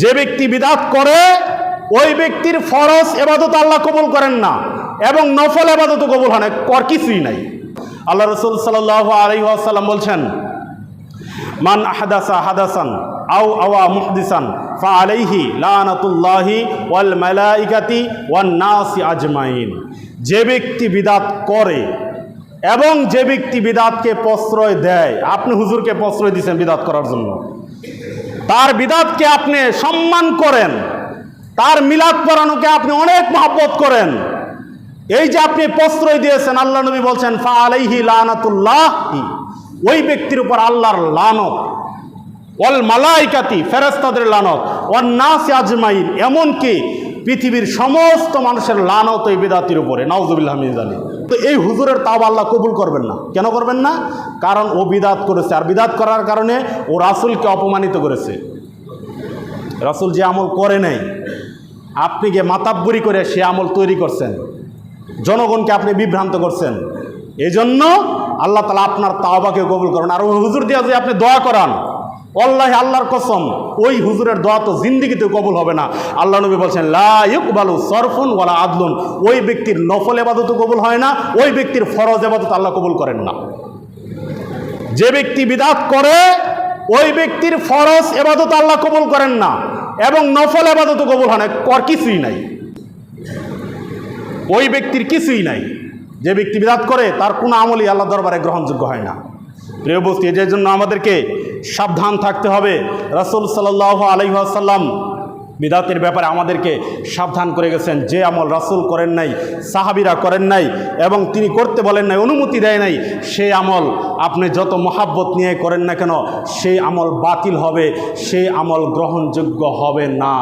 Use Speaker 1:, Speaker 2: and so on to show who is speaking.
Speaker 1: যে ব্যক্তি বিদাত করে, ওই ব্যক্তির ফরজ এবাদত আল্লাহ কবুল করেন না এবং নফল এবাদত কবুল হয় না কর কিছুই নাই। আল্লাহ রসুল সাল্লাহ আলহিহাসাল্লাম বলছেন, মান আহাদাসা হাদাসান আও আওয়া মুহদিসান ফা আলাইহি লানাতুল্লাহি ওয়াল মালাইকাতি ওয়ান নাসি আজমাইন। যে ব্যক্তি বিদাত করে এবং যে ব্যক্তি বিদাতকে প্রশ্রয় দেয়, আপনি হুজুরকে প্রশ্রয় দিয়েছেন বিদাত করার জন্য। তার বিদাতকে আপনি সম্মান করেন। তার মিলাদ পড়ানোকে আপনি অনেক মহাব্বত করেন। এই যে আপনি প্রশ্রয় দিয়েছেন, আল্লাহ নবী বলছেন, ফা আলাইহি লানাতুল্লাহ। ওই ব্যক্তির উপর আল্লাহর লানত। অল মালাইকাতি ফেরেস্তাদের লানত। নাস আজমাইন, এমনকি পৃথিবীর সমস্ত মানুষের লানত এই বেদাতির উপরে। নাউজুবিল্লাহ মিজালি তো এই হুজুরের তাও আল্লাহ কবুল করবেন না। কেন করবেন না? কারণ ও বিদাত করেছে। আর বিদাত করার কারণে ও রাসুলকে অপমানিত করেছে। রাসুল যে আমল করে নাই, আপনি গিয়ে মাতাব্বরি করে সে আমল তৈরি করছেন, জনগণকে আপনি বিভ্রান্ত করছেন এই জন্য আল্লাহ তালা আপনার তাওবাকে কবুল করেন। আর হুজুর দিয়া যে আপনি দোয়া করান অল্লাহ আল্লাহর কসম, ওই হুজুরের দোয়া তো জিন্দিগিতে কবুল হবে না। আল্লাহ নবী বলছেন লাইক বালু সরফুন ওয়ালা আদলুন। ওই ব্যক্তির নফল এবাদত কবুল হয় না, ওই ব্যক্তির ফরজ এবাদত আল্লাহ কবুল করেন না। যে ব্যক্তি বিদাত করে, ওই ব্যক্তির ফরজ এবাদত আল্লাহ কবুল করেন না এবং নফল এবাদত কবুল হয় না, কর কিছুই নাই। ওই ব্যক্তির কিছুই নাই। যে ব্যক্তি বিদাত করে, তার কোনো আমলই আল্লাহ দরবারে গ্রহণযোগ্য হয় না। প্রিয় বস্তি যে জন্য আমাদেরকে সাবধান থাকতে হবে। রাসুল সাল্লাহ আলহাসাল্লাম বিদাতের ব্যাপারে আমাদেরকে সাবধান করে গেছেন। যে আমল রাসুল করেন নাই, সাহাবিরা করেন নাই এবং তিনি করতে বলেন নাই, অনুমতি দেয় নাই, সেই আমল আপনি যত মহাব্বত নিয়ে করেন না কেন, সেই আমল বাতিল হবে, সেই আমল গ্রহণযোগ্য হবে না।